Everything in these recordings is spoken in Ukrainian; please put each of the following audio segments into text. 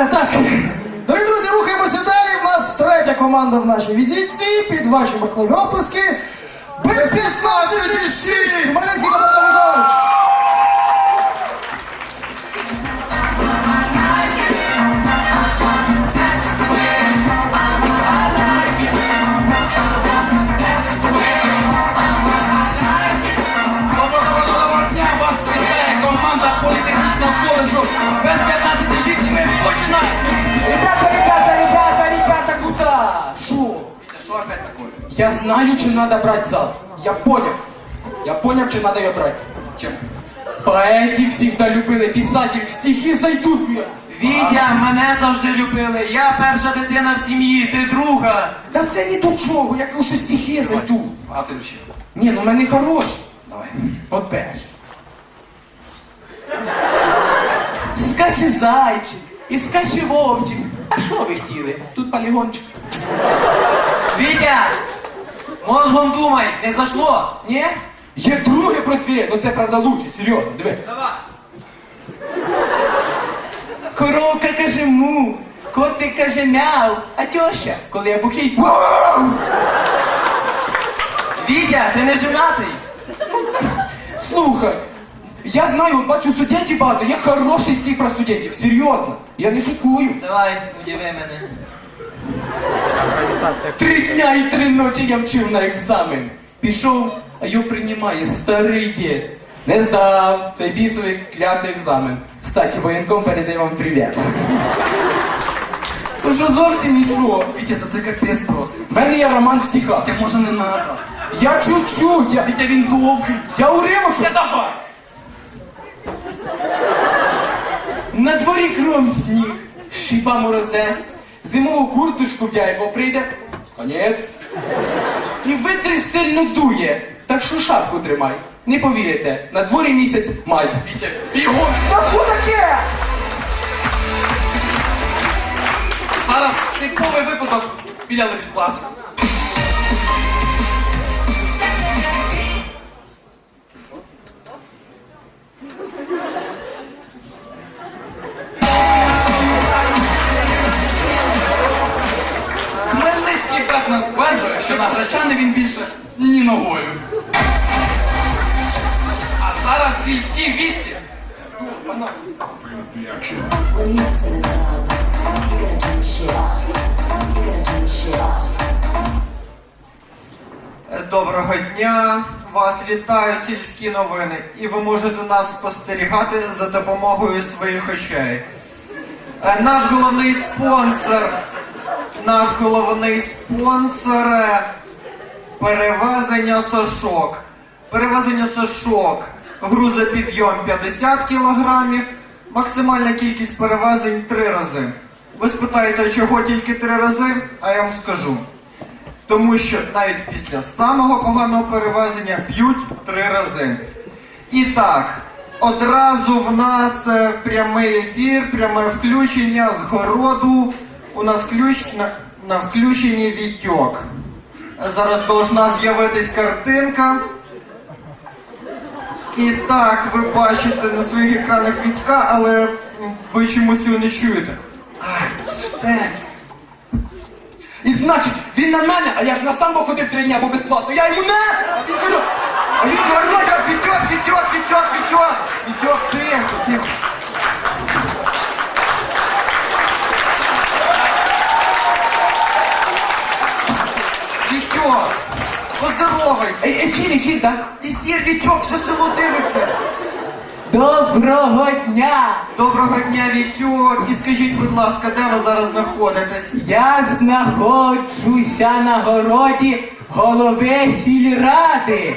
Е, так, дорогі друзі, рухаємося далі. У нас третя команда в нашій візитці. Під ваші бурхливі оплески. Без 15 шість! Шо? Що опять такое? Я знаю, что надо брать зал. Я понял. Я понял, что надо ее брать. Чим? Поэти всегда любили, писатель, стихи зайдут мне. Вітя, мене завжди любили. Я перша дитина в сім'ї, ти друга. Та це не до чого, я кажу, що стихи зайдуть. А ти ще? Ні, ну в мене хороші. Давай. От перш. Скаче зайчик і скаче вовчик. А що ви хотіли? Тут полігончик. Вітя! Мозгом думай, не зашло. Ні? Є друге просвіре, ну це правда лучше, серйозно, диви. Давай. Коровка каже му, котик каже мяу, а тьоща, коли я бухий, вау! Вітя, ти не женатий. Слухай, я знаю, от бачу студентів багато, є хороший стих про студентів, серйозно. Я не шуткую. Давай, удиви мене. Три дня і три ночі я вчив на екзамен. Пішов, а його приймає старий дід. Не здав цей бісовий клятий екзамен. Кстати, воєнком передає вам привіт. Ну що зовсім нічого. Вітя, та це капець просто. В мене є роман в стихах. Тя може не надо. Я чуть-чуть, я, Вітя, він довгий. я уривочок. Та давай! На дворі кром сніг, шиба морозець, зимову курточку вдяє, бо прийде конець. І вітер сильно дує, так що шапку тримай. Не повірите, на дворі місяць май. Вітя, бігом! Та що таке? Зараз типовий випадок біля лебідкласу. На гречани він більше ні ногою. А зараз сільські вісті. Доброго дня! Вас вітають сільські новини, і ви можете нас спостерігати за допомогою своїх очей. Е, Наш головний спонсор, наш головний спонсор е, перевезення сошок. Перевезення сошок. Грузопідйом 50 кілограмів, максимальна кількість перевезень 3 рази. Ви спитаєте, чого тільки 3 рази, а я вам скажу. Тому що навіть після самого поганого перевезення б'ють три рази. І так, одразу в нас е, прямий ефір, пряме включення з городу. У нас ключ на, на включенні відтьок. Зараз должна з'явитись картинка. І так, ви бачите на своїх екранах Вітька, але ви чомусь його не чуєте. Ай. І значить, він на мене, а я ж на самбо ходив три дня, бо безплатно. Я йому не! Він кажу, а він Витек, Витек, Витек, Витек, Витек! Витек, тихо, тихо. Ефір, так? Ефір, Витек, все село дивиться. Доброго дня! Доброго дня, Вітьок. І скажіть, будь ласка, де ви зараз знаходитесь? Я знаходжуся на городі голови сільради.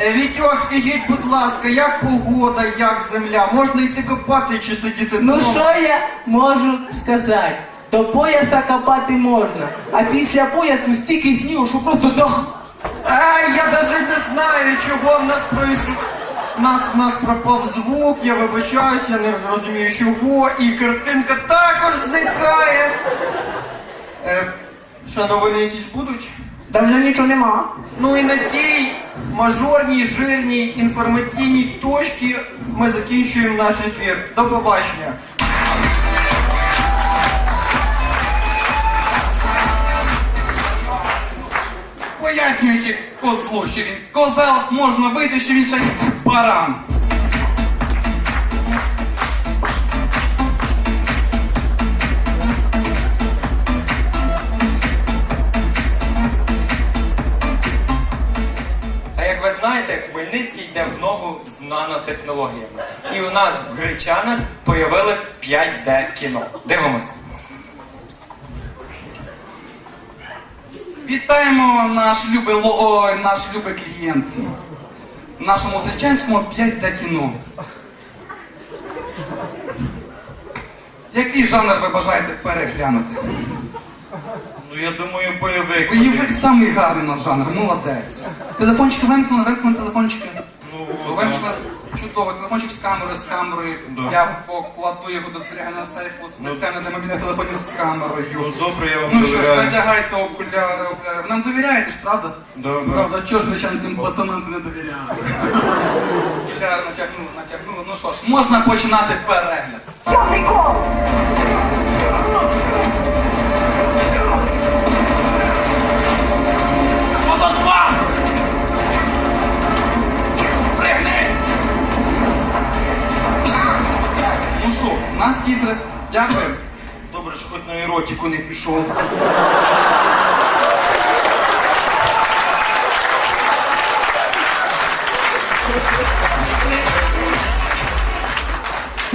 Е, Вітьок, скажіть, будь ласка, як погода, як земля? Можна йти копати чи сидіти Ну вдома? що я можу сказати? До пояса копати можна, а після поясу стільки снігу, що просто дох. Ай, я даже не знаю, чого в нас пройшло. У нас, в нас пропав звук, я вибачаюся, я не розумію чого, і картинка також зникає. Е, ще новини якісь будуть? Та вже нічого нема. Ну і на цій мажорній, жирній інформаційній точці ми закінчуємо наш ефір. До побачення. Пояснюючи козлу, що він козел, можна вийти, що він ще баран. А як ви знаєте, Хмельницький йде в ногу з нанотехнологіями. І у нас в Гречанах появилось 5D кіно. Дивимось. Вітаємо наш любий, ло- ой, наш любий клієнт. Нашому Гречанському 5D кіно. Який жанр ви бажаєте переглянути? Ну я думаю, бойовик. Бойовик самий гарний наш жанр, молодець. Телефончики вимкнули, вимкнули телефончики. Ну, Вимкнули чудово, телефончик з камери, з камерою. Я покладу його до зберігання сейфу спеціально для мобільних телефонів з камерою. Ну добре, я вам Ну що ж, довіряю. надягайте окуляри, окуляри. Ви нам довіряєте ж, правда? Да, Правда, чого ж гречанським пацанам ти не довіряли? Окуляри натягнули, натягнули. Ну що ж, можна починати перегляд. Дякую. Добре, що хоч на еротику не пішов.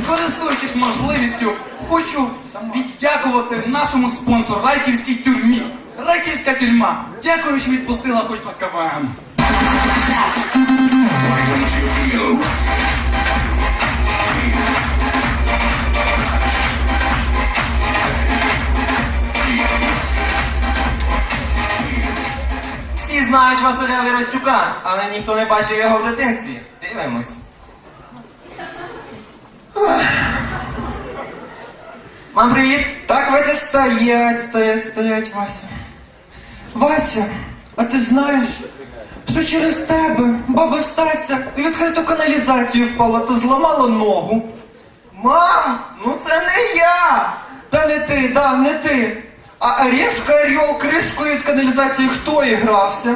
Користуючись можливістю, хочу віддякувати нашому спонсору Райківській тюрмі. Райківська тюрма. Дякую, що відпустила хоч на КВМ. Знають Василя Віростюка, але ніхто не бачив його в дитинстві. Дивимось. Мам, привіт! Так, Вася, стоять, стоять, стоять, Вася. Вася, а ти знаєш, що через тебе баба Стася у відкриту каналізацію впала, то зламала ногу. Мам, ну це не я! Та не ти, да, не ти. А Орешка Орел кришкою від каналізації хто і грався?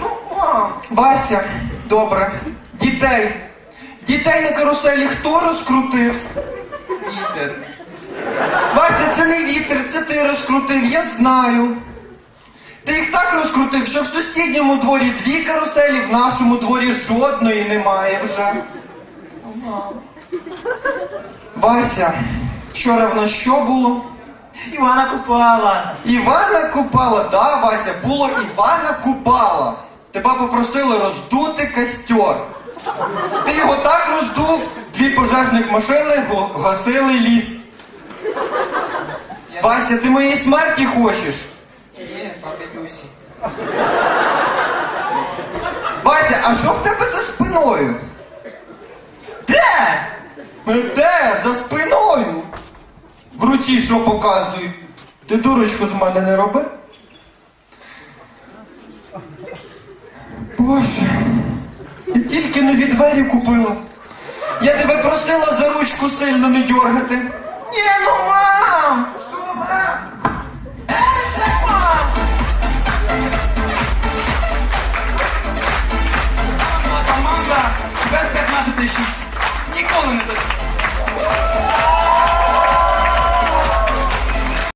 Ну, мам. Вася, добре. Дітей. Дітей на каруселі хто розкрутив? Вітер. Вася, це не вітер, це ти розкрутив, я знаю. Ти їх так розкрутив, що в сусідньому дворі дві каруселі, в нашому дворі жодної немає вже. Вася, вчора в нас що було? Івана Купала. Івана Купала, да, Вася, було Івана Купала. Тебе попросили роздути костер. Ти його так роздув, дві пожежних машини гасили ліс. Вася, ти моєї смерті хочеш? Є, папі Люсі. Вася, а що в тебе за спиною? Де? Е, Де? За спиною? В що показують? Ти дурочку з мене не роби? Боже, я тільки нові двері купила. Я тебе просила за ручку сильно не дергати. Ні, ну мам!